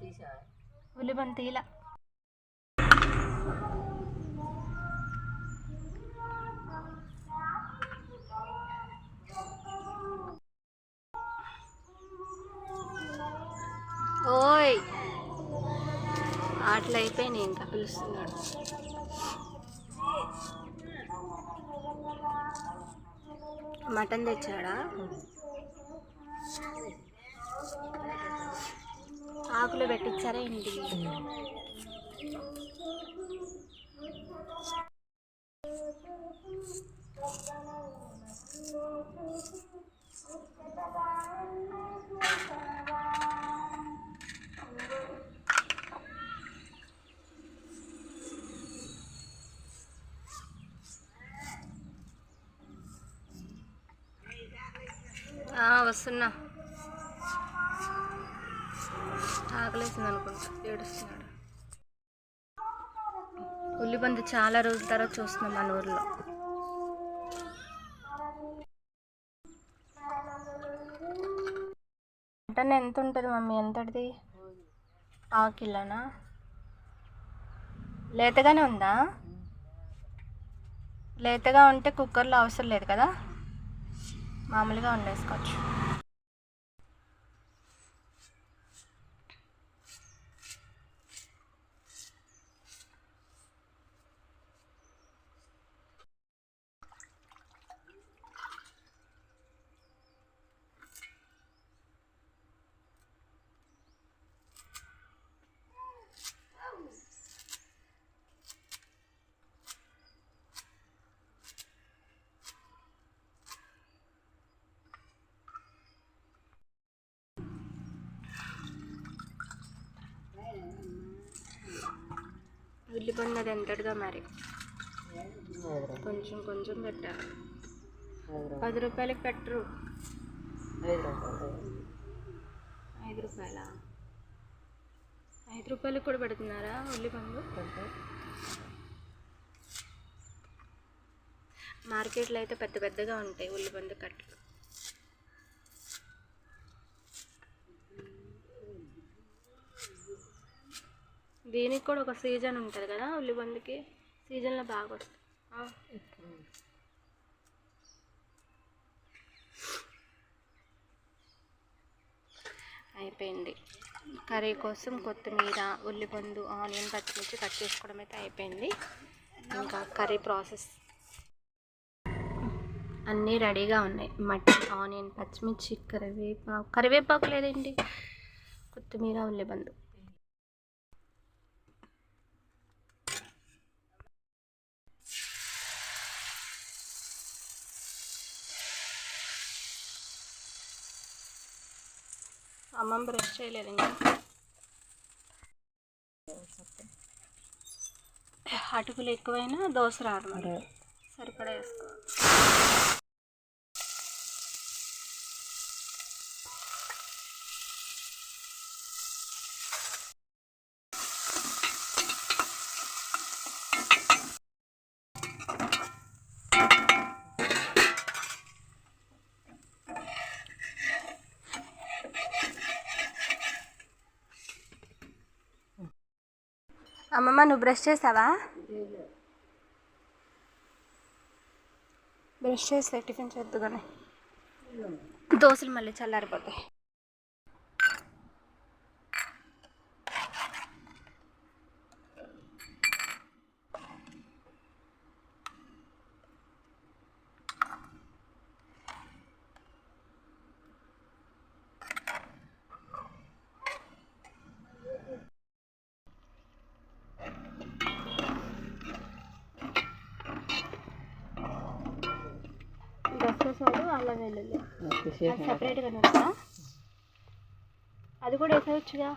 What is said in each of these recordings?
తీసా? ఉల్లిబంది తీల ఓయ్! ఆటలు అయిపోయినాయి ఇంకా పిలుస్తున్నాడు. మటన్ తెచ్చాడా? ఆకులు పెట్టించారా ఏంటి వస్తున్నా. ఆకలేసింది అనుకుంటా ఏడుస్తున్నాడు. ఉల్లిబంది చాలా రోజుల తర్వాత చూస్తున్నాం మన ఊర్లో. మటన్ ఎంత ఉంటుంది మమ్మీ? ఎంతటిది? ఆ కిలోనా? లేతగానే ఉందా? లేతగా ఉంటే కుక్కర్లో అవసరం లేదు కదా? మామూలుగా వండేసుకోవచ్చు. ఉల్లిపండు అది ఎంతటిదో మరి. కొంచెం కొంచెం పెట్టారు పది రూపాయలకి పెట్టరు. ఐదు ఐదు రూపాయల? ఐదు రూపాయలకి కూడా పెడుతున్నారా ఉల్లిపండు మార్కెట్లో అయితే పెద్ద పెద్దగా ఉంటాయి ఉల్లిపండు కట్టలు. దీనికి కూడా ఒక సీజన్ ఉంటుంది కదా ఉల్లిపండుకి సీజన్లో బాగా వస్తుంది అయిపోయింది. కర్రీ కోసం కొత్తిమీర ఉల్లిపండు ఆనియన్ పచ్చిమిర్చి కట్ చేసుకోవడం అయితే అయిపోయింది. ఇంకా కర్రీ ప్రాసెస్ అన్నీ రెడీగా ఉన్నాయి. మటన్ ఆనియన్ పచ్చిమిర్చి కరివేపాకు. కరివేపాకు లేదండి. కొత్తిమీర ఉల్లిపండు అమ్మమ్మ బ్రష్ చేయలేదు ఇంకా. అటుకులు ఎక్కువైనా దోశ రాదు సరిపడా వేసుకో అమ్మమ్మ నువ్వు బ్రష్ చేసావా? బ్రష్ చేస్తే టిఫిన్ చేద్దు కానీ దోశలు మళ్ళీ చల్లారిపోతాయి బ్రష్ చేసాడు అల్లం వెల్లుల్లి సపరేట్గా ఉందా అది కూడా వేసేయచ్చుగా?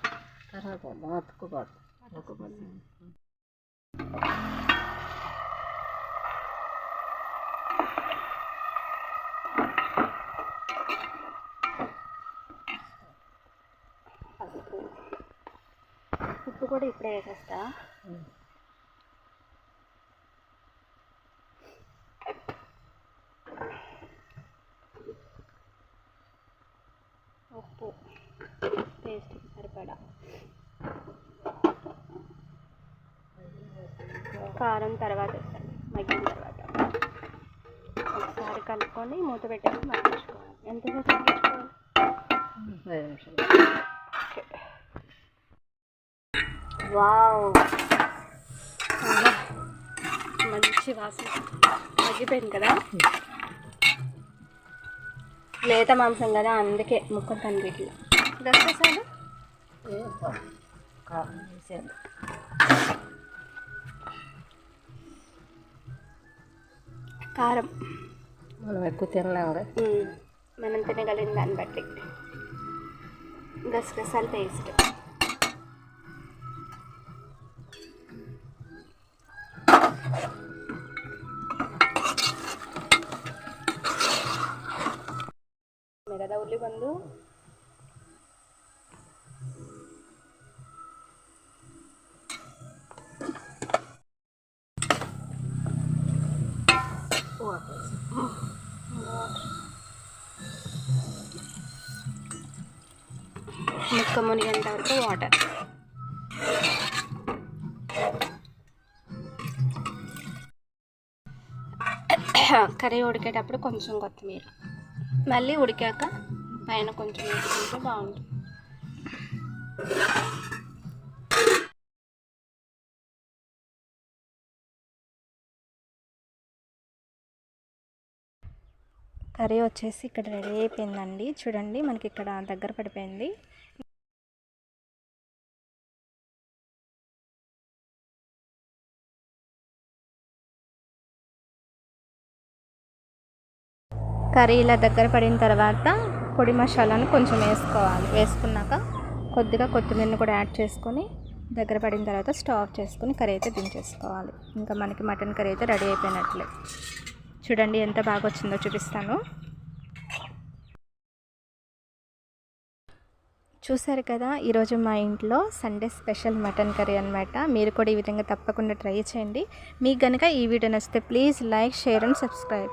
ఉప్పు కూడా ఇప్పుడే వేసేస్తా. ఉప్పు టేస్ట్ సరిపడా. కారం తర్వాత మగ్గిన తర్వాత. ఒకసారి కలుపుకొని మూత పెట్టేసి మగ్గించుకోవాలి. ఎంతసేపు మగ్గించుకోవాలి? వావ్. మంచి వాసన. మగ్గిపోయింది కదా? లేత మాంసం కదా అందుకే ముక్క కనిపించలే ఏ? కారం. మనం ఎక్కువ తినలేము. మనం తినగలిగిన దాన్ని బట్టి. గసగసాల పేస్ట్ కదా ఉల్లిపండు ముక్క మునిగేంత వరకు వాటర్. కర్రీ ఉడికేటప్పుడు కొంచెం కొత్తిమీర. మళ్ళీ ఉడికాక పైన కొంచెం వేసుకుంటే బాగుంటుంది. కర్రీ వచ్చేసి ఇక్కడ రెడీ అయిపోయిందండి. చూడండి మనకి ఇక్కడ దగ్గర పడిపోయింది. కర్రీ ఇలా దగ్గర పడిన తర్వాత పొడి మసాలాను కొంచెం వేసుకోవాలి. వేసుకున్నాక కొద్దిగా కొత్తిమీరని కూడా యాడ్ చేసుకొని దగ్గర పడిన తర్వాత స్టవ్ ఆఫ్ కర్రీ అయితే దించేసుకోవాలి. ఇంకా మనకి మటన్ కర్రీ అయితే రెడీ అయిపోయినట్లే. చూడండి ఎంత బాగా వచ్చిందో చూపిస్తాను. చూసారు కదా ఈరోజు మా ఇంట్లో సండే స్పెషల్ మటన్ కర్రీ అనమాట మీరు కూడా ఈ విధంగా తప్పకుండా ట్రై చేయండి. మీకు కనుక ఈ వీడియో నచ్చితే please like share and subscribe.